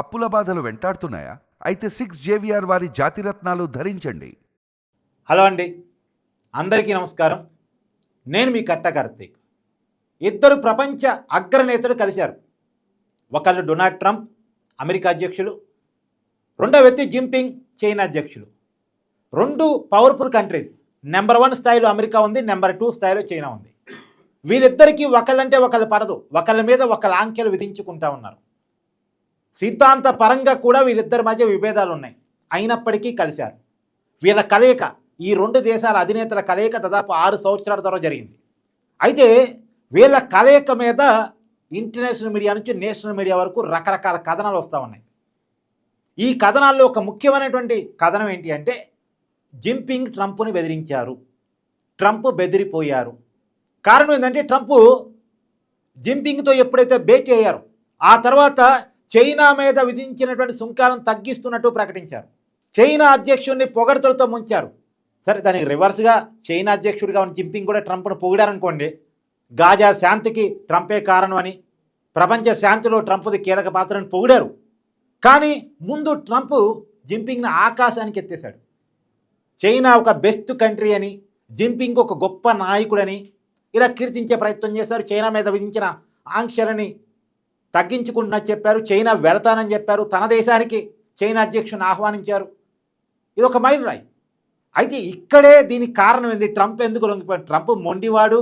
అప్పుల బాధలు వెంటాడుతున్నాయా? అయితే సిక్స్ జేవిఆర్ వారి జాతిరత్నాలు ధరించండి. హలో అండి. అందరికీ నమస్కారం. నేను మీ కట్ట కార్తీక్. ఇద్దరు ప్రపంచ అగ్రనేతలు కలిశారు. ఒకళ్ళు డొనాల్డ్ ట్రంప్ అమెరికా అధ్యక్షులు. రెండో వ్యక్తి జింపింగ్ చైనా అధ్యక్షులు. రెండు పవర్ఫుల్ కంట్రీస్. నెంబర్ వన్ స్థాయిలో అమెరికా ఉంది నెంబర్ టూ స్థాయిలో చైనా ఉంది. వీరిద్దరికీ ఒకళ్ళంటే ఒకళ్ళు పడదు. ఒకళ్ళ మీద ఒకళ్ళ ఆంక్షలు విధించుకుంటా ఉన్నారు. సిద్ధాంత పరంగా కూడా వీళ్ళిద్దరి మధ్య విభేదాలు ఉన్నాయి అయినప్పటికీ కలిశారు. వీళ్ళ కలయిక ఈ రెండు దేశాల అధినేతల కలయిక దాదాపు ఆరు సంవత్సరాల తర్వాత జరిగింది. అయితే వీళ్ళ కలయిక మీద ఇంటర్నేషనల్ మీడియా నుంచి నేషనల్ మీడియా వరకు రకరకాల కథనాలు వస్తూ ఉన్నాయి. ఈ కథనాల్లో ఒక ముఖ్యమైనటువంటి కథనం ఏంటి అంటే జింపింగ్ ట్రంప్ని బెదిరించారు. ట్రంప్ బెదిరిపోయారు. కారణం ఏంటంటే ట్రంప్ జింపింగ్తో ఎప్పుడైతే భేటీ అయ్యారు ఆ తర్వాత చైనా మీద విధించినటువంటి సుంకాలను తగ్గిస్తున్నట్టు ప్రకటించారు. చైనా అధ్యక్షుడిని పొగడతలతో ముంచారు. సరే దానికి రివర్స్గా చైనా అధ్యక్షుడిగా ఉన్న జింపింగ్ కూడా ట్రంప్ను పొగిడారనుకోండి గాజా శాంతికి ట్రంపే కారణం అని ప్రపంచ శాంతిలో ట్రంప్ది కీలక పాత్రని పొగిడారు. కానీ ముందు ట్రంప్ జింపింగ్ని ఆకాశానికి ఎత్తేశాడు. చైనా ఒక బెస్ట్ కంట్రీ అని జింపింగ్ ఒక గొప్ప నాయకుడని ఇలా కీర్తించే ప్రయత్నం చేశారు. చైనా మీద విధించిన ఆంక్షలని తగ్గించుకుంటున్నా చెప్పారు చైనా వెళతానని చెప్పారు తన దేశానికి చైనా అధ్యక్షుని ఆహ్వానించారు. ఇది ఒక మైలురాయి అయితే ఇక్కడే దీనికి కారణం ఏంది? ట్రంప్ ఎందుకు లొంగిపోయాడు? ట్రంప్ మొండివాడు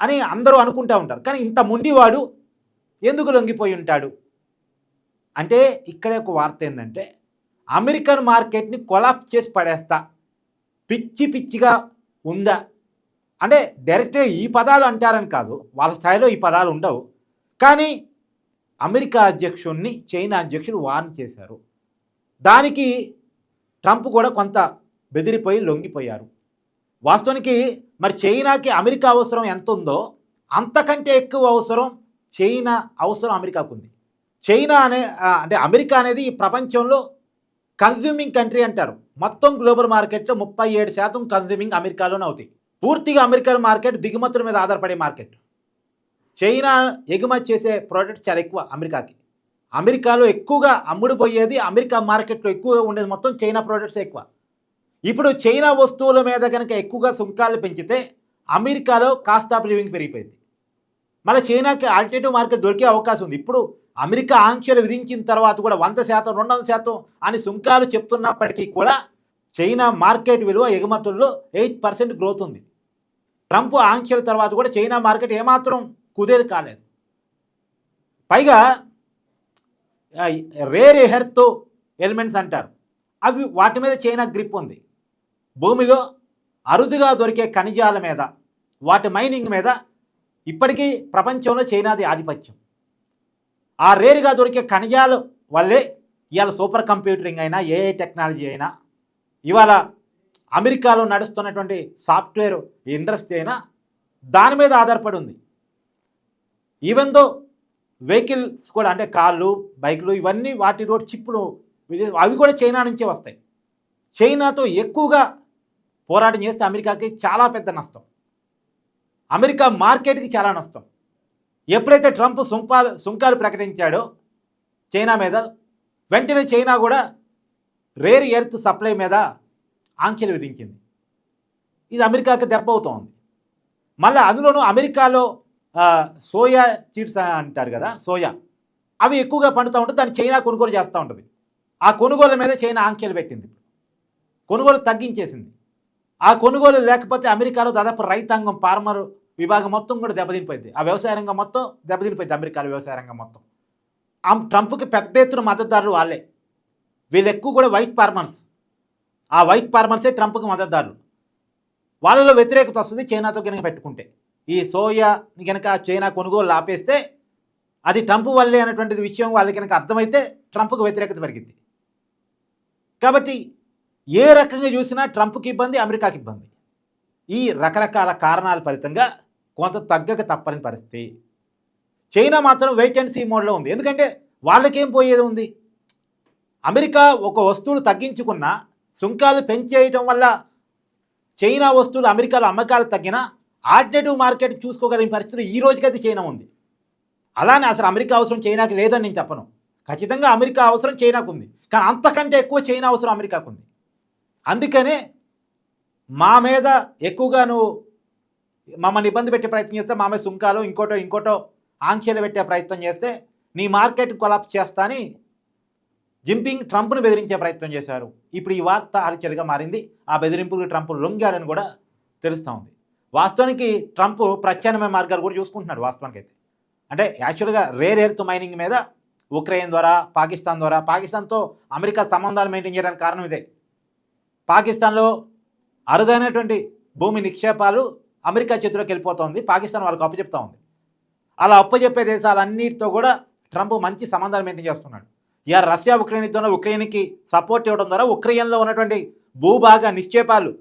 అని అందరూ అనుకుంటూ ఉంటారు. కానీ ఇంత మొండివాడు ఎందుకు లొంగిపోయి ఉంటాడు? అంటే ఇక్కడే ఒక వార్త ఏంటంటే అమెరికన్ మార్కెట్ని కొలాప్స్ చేసి పడేస్తా పిచ్చి పిచ్చిగా ఉందా? అంటే డైరెక్ట్గా ఈ పదాలు అంటారని కాదు వాళ్ళ స్థాయిలో ఈ పదాలు ఉండవు. కానీ అమెరికా అధ్యక్షుడిని చైనా అధ్యక్షుడు వార్న్ చేశారు. దానికి ట్రంప్ కూడా కొంత బెదిరిపోయి లొంగిపోయారు. వాస్తవానికి మరి చైనాకి అమెరికా అవసరం ఎంత ఉందో అంతకంటే ఎక్కువ అవసరం చైనా అవసరం అమెరికాకు ఉంది. చైనా అనే అంటే అమెరికా అనేది ఈ ప్రపంచంలో కన్జ్యూమింగ్ కంట్రీ అంటారు. మొత్తం గ్లోబల్ మార్కెట్లో ముప్పై ఏడు శాతం కన్జ్యూమింగ్ అమెరికాలోనే అవుతాయి. పూర్తిగా అమెరికన్ మార్కెట్ దిగుమతుల మీద ఆధారపడే మార్కెట్. చైనా ఎగుమతి చేసే ప్రోడక్ట్స్ చాలా ఎక్కువ అమెరికాకి. అమెరికాలో ఎక్కువగా అమ్ముడుపోయేది అమెరికా మార్కెట్లో ఎక్కువగా ఉండేది మొత్తం చైనా ప్రోడక్ట్స్ ఎక్కువ. ఇప్పుడు చైనా వస్తువుల మీద కనుక ఎక్కువగా సుంకాలు పెంచితే అమెరికాలో కాస్ట్ ఆఫ్ లివింగ్ పెరిగిపోయింది. మళ్ళీ చైనాకి ఆల్టర్నేటివ్ మార్కెట్ దొరికే అవకాశం ఉంది. ఇప్పుడు అమెరికా ఆంక్షలు విధించిన తర్వాత కూడా వంద శాతం రెండు వందల శాతం అని సుంకాలు చెప్తున్నప్పటికీ కూడా చైనా మార్కెట్ విలువ ఎగుమతుల్లో ఎయిట్ పర్సెంట్ గ్రోత్ ఉంది. ట్రంప్ ఆంక్షల తర్వాత కూడా చైనా మార్కెట్ ఏమాత్రం కుదేది కాలేదు. పైగా రేర్ ఎహెర్త్ ఎలిమెంట్స్ అంటారు. అవి వాటి మీద చైనా గ్రిప్ ఉంది. భూమిలో అరుదుగా దొరికే ఖనిజాల మీద వాటి మైనింగ్ మీద ఇప్పటికీ ప్రపంచంలో చైనాది ఆధిపత్యం. ఆ రేరుగా దొరికే ఖనిజాలు వల్లే ఇవాళ సూపర్ కంప్యూటరింగ్ అయినా ఏఐ టెక్నాలజీ అయినా ఇవాళ అమెరికాలో నడుస్తున్నటువంటి సాఫ్ట్వేర్ ఇండస్ట్రీ అయినా దాని మీద ఆధారపడి ఉంది. ఈవెన్ దో వెహికల్స్ కూడా అంటే కార్లు బైకులు ఇవన్నీ వాటి రోడ్ చిప్పులు అవి కూడా చైనా నుంచే వస్తాయి. చైనాతో ఎక్కువగా పోరాటం చేస్తే అమెరికాకి చాలా పెద్ద నష్టం. అమెరికా మార్కెట్కి చాలా నష్టం. ఎప్పుడైతే ట్రంప్ సుంకాలు సుంకాలు ప్రకటించాడో చైనా మీద వెంటనే చైనా కూడా రేర్ ఎర్త్ సప్లై మీద ఆంక్షలు విధించింది. ఇది అమెరికాకి దెబ్బ అవుతోంది. మళ్ళీ అందులోనూ అమెరికాలో సోయా చీట్స్ అంటారు కదా సోయా. అవి ఎక్కువగా పండుతూ ఉంటే దాన్ని చైనా కొనుగోలు చేస్తూ ఉంటుంది. ఆ కొనుగోలు మీద చైనా ఆంక్షలు పెట్టింది. కొనుగోలు తగ్గించేసింది. ఆ కొనుగోలు లేకపోతే అమెరికాలో దాదాపు రైతాంగం ఫార్మర్ విభాగం మొత్తం కూడా దెబ్బతినిపోయింది. ఆ వ్యవసాయ రంగం మొత్తం దెబ్బతినిపోయింది అమెరికాలో వ్యవసాయ రంగం మొత్తం. ఆ ట్రంప్కి పెద్ద ఎత్తున మద్దతుదారులు వాళ్ళే. వీళ్ళు ఎక్కువ కూడా వైట్ ఫార్మర్స్. ఆ వైట్ ఫార్మర్సే ట్రంప్కి మద్దతుదారులు. వాళ్ళలో వ్యతిరేకత వస్తుంది చైనాతో కనుక పెట్టుకుంటే. ఈ సోయాని కనుక చైనా కొనుగోలు ఆపేస్తే అది ట్రంప్ వల్లే అనేటువంటిది విషయం వాళ్ళకి కనుక అర్థమైతే ట్రంప్కు వ్యతిరేకత పెరిగింది. కాబట్టి ఏ రకంగా చూసినా ట్రంప్కి ఇబ్బంది అమెరికాకి ఇబ్బంది. ఈ రకరకాల కారణాల ఫలితంగా కొంత తగ్గక తప్పని పరిస్థితి. చైనా మాత్రం వెయిట్ అండ్ సీ మోడ్లో ఉంది. ఎందుకంటే వాళ్ళకేం పోయేది ఉంది? అమెరికా ఒక వస్తువులు తగ్గించుకున్నా సుంకాలు పెంచేయటం వల్ల చైనా వస్తువులు అమెరికాలో అమ్మకాలు తగ్గినా ఆల్టర్నేటివ్ మార్కెట్ చూసుకోగలిగిన పరిస్థితులు ఈ రోజుకైతే చైనా ఉంది. అలానే అసలు అమెరికా అవసరం చైనాకి లేదని నేను చెప్పను. ఖచ్చితంగా అమెరికా అవసరం చైనాకు ఉంది. కానీ అంతకంటే ఎక్కువ చైనా అవసరం అమెరికాకు ఉంది. అందుకనే మా మీద ఎక్కువగా నువ్వు మమ్మల్ని ఇబ్బంది పెట్టే ప్రయత్నం చేస్తే మా మీద సుంకాలు ఇంకోటో ఇంకోటో ఆంక్షలు పెట్టే ప్రయత్నం చేస్తే నీ మార్కెట్ కొలాప్స్ చేస్తా అని జింపింగ్ ట్రంప్ను బెదిరించే ప్రయత్నం చేశారు. ఇప్పుడు ఈ వార్త హరిచలిగా మారింది. ఆ బెదిరింపులకు ట్రంప్ లొంగాడని కూడా తెలుస్తూ ఉంది. వాస్తవానికి ట్రంప్ ప్రత్యామ్నాయ మార్గాలు కూడా చూసుకుంటున్నాడు వాస్తవానికి అయితే అంటే యాక్చువల్గా రేర్ ఎర్త్ మైనింగ్ మీద ఉక్రెయిన్ ద్వారా పాకిస్తాన్ ద్వారా పాకిస్తాన్తో అమెరికా సంబంధాలు మెయింటైన్ చేయడానికి కారణం ఇదే. పాకిస్తాన్లో అరుదైనటువంటి భూమి నిక్షేపాలు అమెరికా చేతిలోకి వెళ్ళిపోతుంది పాకిస్తాన్ వాళ్ళకు అప్పచెప్తా ఉంది. అలా అప్పచెప్పే దేశాలన్నిటితో కూడా ట్రంప్ మంచి సంబంధాలు మెయింటైన్ చేస్తున్నాడు. ఇక రష్యా ఉక్రెయిన్ ద్వారా ఉక్రెయిన్కి సపోర్ట్ ఇవ్వడం ద్వారా ఉక్రెయిన్లో ఉన్నటువంటి భూభాగ నిక్షేపాలు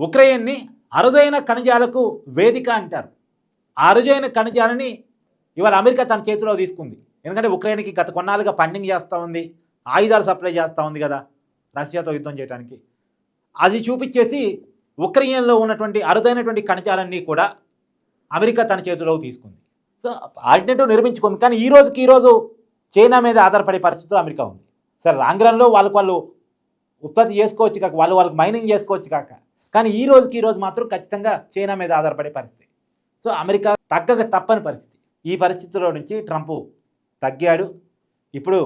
ఉక్రెయిన్ని అరుదైన ఖనిజాలకు వేదిక అంటారు. అరుదైన ఖనిజాలని ఇవాళ అమెరికా తన చేతిలో తీసుకుంది. ఎందుకంటే ఉక్రెయిన్కి గత కొన్నాళ్ళుగా పండింగ్ చేస్తూ ఉంది. ఆయుధాలు సప్లై చేస్తూ ఉంది కదా రష్యాతో యుద్ధం చేయడానికి. అది చూపించేసి ఉక్రెయిన్లో ఉన్నటువంటి అరుదైనటువంటి ఖనిజాలన్నీ కూడా అమెరికా తన చేతిలో తీసుకుంది. సో ఆల్టర్నేటివ్ నిర్మించుకుంది. కానీ ఈ రోజుకి ఈరోజు చైనా మీద ఆధారపడే పరిస్థితులు అమెరికా ఉంది. సరే లాంగ్ రన్లో వాళ్ళకు వాళ్ళు ఉత్పత్తి చేసుకోవచ్చు కాక వాళ్ళు వాళ్ళకి మైనింగ్ చేసుకోవచ్చు కాక కానీ ఈ రోజుకి ఈ రోజు మాత్రం ఖచ్చితంగా చైనా మీద ఆధారపడే పరిస్థితి. సో అమెరికా తగ్గక తప్పని పరిస్థితి. ఈ పరిస్థితుల్లో నుంచి ట్రంప్ తగ్గాడు. ఇప్పుడు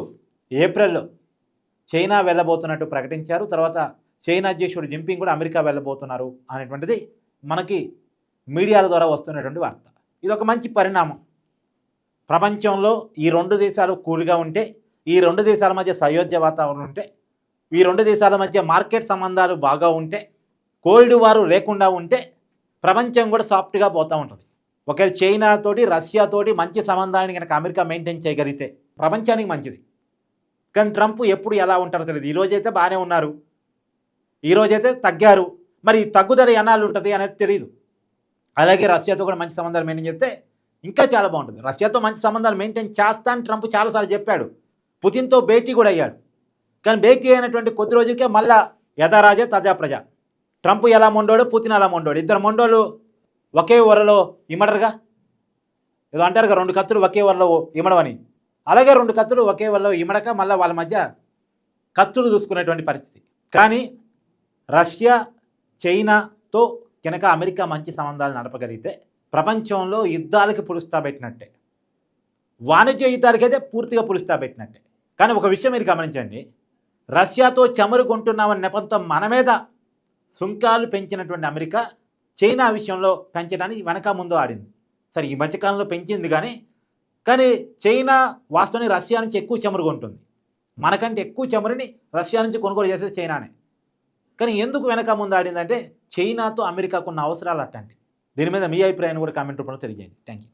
ఏప్రిల్లో చైనా వెళ్ళబోతున్నట్టు ప్రకటించారు. తర్వాత చైనా అధ్యక్షుడు జింపింగ్ కూడా అమెరికా వెళ్ళబోతున్నారు అనేటువంటిది మనకి మీడియాల ద్వారా వస్తున్నటువంటి వార్త. ఇది ఒక మంచి పరిణామం. ప్రపంచంలో ఈ రెండు దేశాలు కూల్గా ఉంటే ఈ రెండు దేశాల మధ్య సయోధ్య వాతావరణం ఉంటే ఈ రెండు దేశాల మధ్య మార్కెట్ సంబంధాలు బాగా ఉంటే కోల్డ్ వారు లేకుండా ఉంటే ప్రపంచం కూడా సాఫ్ట్గా పోతూ ఉంటుంది. ఒకవేళ చైనాతోటి రష్యాతోటి రష్యా తోటి మంచి సంబంధాన్ని కనుక అమెరికా మెయింటైన్ చేయగలిగితే ప్రపంచానికి మంచిది. కానీ ట్రంప్ ఎప్పుడు ఎలా ఉంటారో తెలియదు. ఈరోజైతే బాగానే ఉన్నారు. ఈరోజైతే తగ్గారు. మరి తగ్గుదల ఎనాలు ఉంటుంది అనేది తెలియదు అలాగే రష్యాతో కూడా మంచి సంబంధాలు మెయింటైన్ చేస్తే ఇంకా చాలా బాగుంటుంది. రష్యాతో మంచి సంబంధాలు మెయింటైన్ చేస్తా అని ట్రంప్ చాలాసార్లు చెప్పాడు. పుతిన్తో భేటీ కూడా అయ్యాడు. కానీ భేటీ అయినటువంటి కొద్ది రోజులకే మళ్ళా యథారాజే తజా ప్రజ. ట్రంప్ ఎలా మొండోడు పుతిన్ అలా మొండోడు? ఇద్దరు మొండోళ్ళు ఒకే వరలో ఇమ్మడరుగా? ఏదో అంటారుగా రెండు కత్తులు ఒకే వరలో ఇమ్మడమని. అలాగే రెండు కత్తులు ఒకే వరలో ఇమ్మడక మళ్ళీ వాళ్ళ మధ్య కత్తులు చూసుకునేటువంటి పరిస్థితి. కానీ రష్యా చైనాతో కనుక అమెరికా మంచి సంబంధాలు నడపగలిగితే ప్రపంచంలో యుద్ధాలకి పులుస్తా పెట్టినట్టే. వాణిజ్య యుద్ధాలకైతే పూర్తిగా పులుస్తా పెట్టినట్టే. కానీ ఒక విషయం మీరు గమనించండి. రష్యాతో చమురు కొంటున్నామన్న నెపంతో మన మీద సుంకాలు పెంచినటువంటి అమెరికా చైనా విషయంలో పెంచడానికి వెనక ముందు ఆడింది. సరే ఈ మధ్యకాలంలో పెంచింది కానీ కానీ చైనా వాస్తవానికి రష్యా నుంచి ఎక్కువ చమురు కొంటుంది. మనకంటే ఎక్కువ చమురుని రష్యా నుంచి కొనుగోలు చేసేది చైనానే. కానీ ఎందుకు వెనక ముందు ఆడిందంటే చైనాతో అమెరికాకున్న అవసరాలు అట్టండి. దీని మీద మీ అభిప్రాయాన్ని కూడా కామెంట్ రూపంలో తెలియజేయండి. Thank you